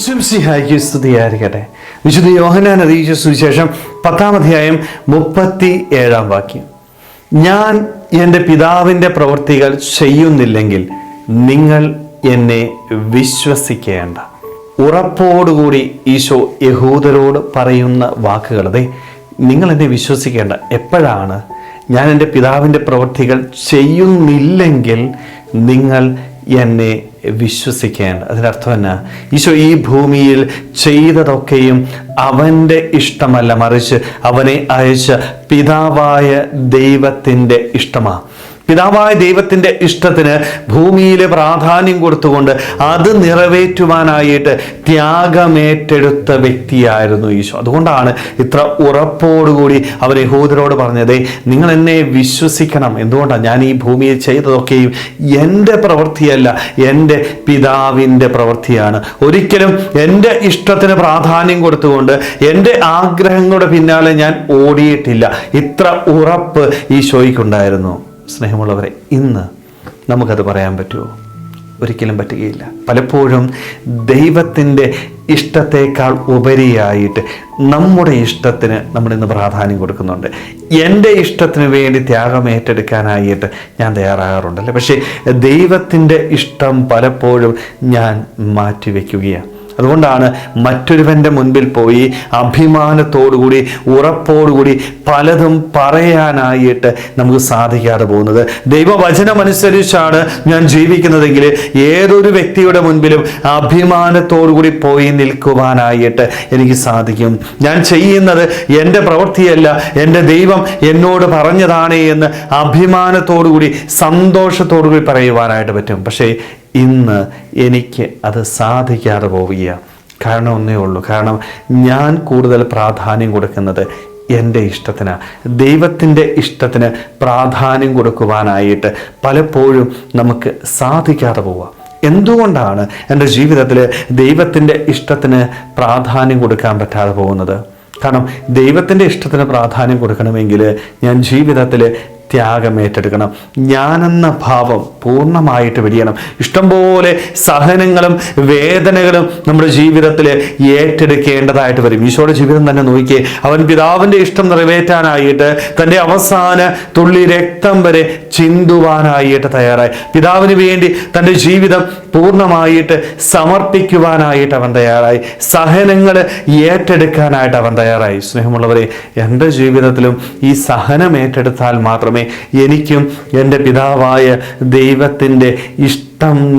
ഈശ്വംസിഹായിക്ക് സ്തുതിയായിരിക്കട്ടെ വിശുദ്ധ യോഹനാൻ അറിയിച്ച സുവിശേഷം പത്താം അധ്യായം മുപ്പത്തി ഏഴാം വാക്യം. ഞാൻ എന്റെ പിതാവിന്റെ പ്രവൃത്തികൾ ചെയ്യുന്നില്ലെങ്കിൽ നിങ്ങൾ എന്നെ വിശ്വസിക്കേണ്ട. ഉറപ്പോടുകൂടി ഈശോ യഹൂദരോട് പറയുന്ന വാക്കുകൾ അതെ നിങ്ങൾ എന്നെ വിശ്വസിക്കേണ്ട. എപ്പോഴാണ്? ഞാൻ എന്റെ പിതാവിന്റെ പ്രവൃത്തികൾ ചെയ്യുന്നില്ലെങ്കിൽ നിങ്ങൾ എന്നെ വിശ്വസിക്കേണ്ട. അതിനർത്ഥം എന്നാ? ഈശോ ഈ ഭൂമിയിൽ ചെയ്തതൊക്കെയും അവന്റെ ഇഷ്ടമല്ല. മറിച്ച് അവനെ അയച്ച പിതാവായ ദൈവത്തിന്റെ ഇഷ്ടമാണ് പിതാവായ ദൈവത്തിന്റെ ഇഷ്ടത്തിന് ഭൂമിയിലെ പ്രാധാന്യം കൊടുത്തുകൊണ്ട് അത് നിറവേറ്റുവാനായിട്ട് ത്യാഗമേറ്റെടുത്ത വ്യക്തിയായിരുന്നു ഈശോ. അതുകൊണ്ടാണ് ഇത്ര ഉറപ്പോടുകൂടി അവർ യഹൂദരോട് പറഞ്ഞത് നിങ്ങൾ എന്നെ വിശ്വസിക്കണം. എന്തുകൊണ്ടാണ് ഞാൻ ഈ ഭൂമിയിൽ ചെയ്തതൊക്കെയും എന്റെ പ്രവൃത്തിയല്ല എന്റെ പിതാവിന്റെ പ്രവൃത്തിയാണ്. ഒരിക്കലും എന്റെ ഇഷ്ടത്തിന് പ്രാധാന്യം കൊടുത്തുകൊണ്ട് എന്റെ ആഗ്രഹങ്ങളുടെ പിന്നാലെ ഞാൻ ഓടിയിട്ടില്ല. ഇത്ര ഉറപ്പ് ഈശോയ്ക്കുണ്ടായിരുന്നു. സ്നേഹമുള്ളവരെ ഇന്ന് നമുക്കത് പറയാൻ പറ്റുമോ? ഒരിക്കലും പറ്റുകയില്ല. പലപ്പോഴും ദൈവത്തിന്റെ ഇഷ്ടത്തേക്കാൾ ഉപരിയായിട്ട് നമ്മുടെ ഇഷ്ടത്തിന് നമ്മൾ ഇന്ന് പ്രാധാന്യം കൊടുക്കുന്നുണ്ട്. എന്റെ ഇഷ്ടത്തിന് വേണ്ടി ത്യാഗം ഏറ്റെടുക്കാനായിട്ട് ഞാൻ തയ്യാറാകാറുണ്ടല്ലേ? പക്ഷേ ദൈവത്തിന്റെ ഇഷ്ടം പലപ്പോഴും ഞാൻ മാറ്റിവെക്കുകയാണ്. അതുകൊണ്ടാണ് മറ്റൊരുവന്റെ മുൻപിൽ പോയി അഭിമാനത്തോടുകൂടി ഉറപ്പോടുകൂടി പലതും പറയാനായിട്ട് നമുക്ക് സാധിക്കാതെ പോകുന്നത്. ദൈവവചനമനുസരിച്ചാണ് ഞാൻ ജീവിക്കുന്നതെങ്കിൽ ഏതൊരു വ്യക്തിയുടെ മുൻപിലും അഭിമാനത്തോടുകൂടി പോയി നിൽക്കുവാനായിട്ട് എനിക്ക് സാധിക്കും. ഞാൻ ചെയ്യുന്നത് എന്റെ പ്രവൃത്തിയല്ല എന്റെ ദൈവം എന്നോട് പറഞ്ഞതാണ് എന്ന് അഭിമാനത്തോടുകൂടി സന്തോഷത്തോടുകൂടി പറയുവാനായിട്ട് പറ്റും. പക്ഷേ ഇന്ന് എനിക്ക് അത് സാധിക്കാതെ പോവുകയാണ്. കാരണം ഒന്നേ ഉള്ളൂ. കാരണം ഞാൻ കൂടുതൽ പ്രാധാന്യം കൊടുക്കുന്നത് എന്റെ ഇഷ്ടത്തിന് ദൈവത്തിന്റെ ഇഷ്ടത്തിന് പ്രാധാന്യം കൊടുക്കുവാനായിട്ട് പലപ്പോഴും നമുക്ക് സാധിക്കാതെ പോവാം എന്തുകൊണ്ടാണ് എന്റെ ജീവിതത്തിൽ ദൈവത്തിന്റെ ഇഷ്ടത്തിന് പ്രാധാന്യം കൊടുക്കാൻ പറ്റാതെ പോകുന്നത്? കാരണം ദൈവത്തിന്റെ ഇഷ്ടത്തിന് പ്രാധാന്യം കൊടുക്കണമെങ്കിൽ ഞാൻ ജീവിതത്തിൽ ത്യാഗം ഏറ്റെടുക്കണം. ഞാനെന്ന ഭാവം പൂർണമായിട്ട് വെടിയണം ഇഷ്ടംപോലെ സഹനങ്ങളും വേദനകളും നമ്മുടെ ജീവിതത്തിൽ ഏറ്റെടുക്കേണ്ടതായിട്ട് വരും. ഈശോയുടെ ജീവിതം തന്നെ നോക്കിയേ അവൻ പിതാവിന്റെ ഇഷ്ടം നിറവേറ്റാനായിട്ട് തന്റെ അവസാന തുള്ളി രക്തം വരെ ചിന്തുവാനായിട്ട് തയ്യാറായി. പിതാവിന് വേണ്ടി തന്റെ ജീവിതം പൂർണമായിട്ട് സമർപ്പിക്കുവാനായിട്ട് അവൻ തയ്യാറായി. സഹനങ്ങൾ ഏറ്റെടുക്കാനായിട്ട് അവൻ തയ്യാറായി. സ്നേഹമുള്ളവരെ എന്റെ ജീവിതത്തിലും ഈ സഹനം ഏറ്റെടുത്താൽ മാത്രമേ എനിക്കും എന്റെ പിതാവായ ദൈവത്തിന്റെ ഇഷ്ടം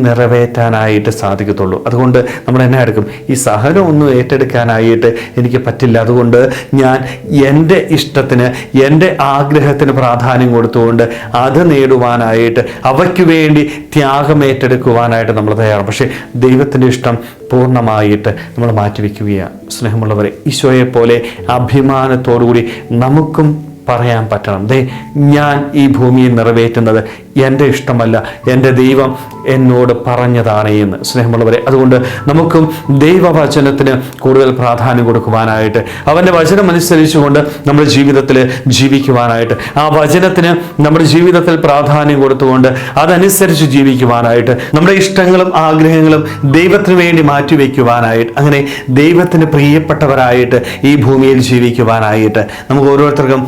നിറവേറ്റാനായിട്ട് സാധിക്കത്തുള്ളൂ. അതുകൊണ്ട് നമ്മൾ എന്നെ എടുക്കും? ഈ സഹനം ഒന്നും ഏറ്റെടുക്കാനായിട്ട് എനിക്ക് പറ്റില്ല. അതുകൊണ്ട് ഞാൻ എന്റെ ഇഷ്ടത്തിന് എന്റെ ആഗ്രഹത്തിന് പ്രാധാന്യം കൊടുത്തുകൊണ്ട് അത് നേടുവാനായിട്ട് അവയ്ക്ക് വേണ്ടി ത്യാഗം ഏറ്റെടുക്കുവാനായിട്ട് നമ്മൾ തയ്യാറാണ്. പക്ഷേ ദൈവത്തിന്റെ ഇഷ്ടം പൂർണമായിട്ട് നമ്മൾ മാറ്റിവെക്കുകയാണ്. സ്നേഹമുള്ളവരെ ഈശോയെ പോലെ അഭിമാനത്തോടുകൂടി നമുക്കും പറയാൻ പറ്റണം. ദേ ഞാൻ ഈ ഭൂമിയിൽ നിറവേറ്റുന്നത് എന്റെ ഇഷ്ടമല്ല. എന്റെ ദൈവം എന്നോട് പറഞ്ഞതാണ് എന്ന്. സ്നേഹമുള്ളവരെ അതുകൊണ്ട് നമുക്കും ദൈവവചനത്തിന് കൂടുതൽ പ്രാധാന്യം കൊടുക്കുവാനായിട്ട് അവന്റെ വചനം അനുസരിച്ചുകൊണ്ട് നമ്മുടെ ജീവിതത്തിൽ ജീവിക്കുവാനായിട്ട് ആ വചനത്തിന് നമ്മുടെ ജീവിതത്തിൽ പ്രാധാന്യം കൊടുത്തുകൊണ്ട് അതനുസരിച്ച് ജീവിക്കുവാനായിട്ട് നമ്മുടെ ഇഷ്ടങ്ങളും ആഗ്രഹങ്ങളും ദൈവത്തിന് വേണ്ടി മാറ്റിവെക്കുവാനായിട്ട് അങ്ങനെ ദൈവത്തിന് പ്രിയപ്പെട്ടവരായിട്ട് ഈ ഭൂമിയിൽ ജീവിക്കുവാനായിട്ട് നമുക്ക് ഓരോരുത്തർക്കും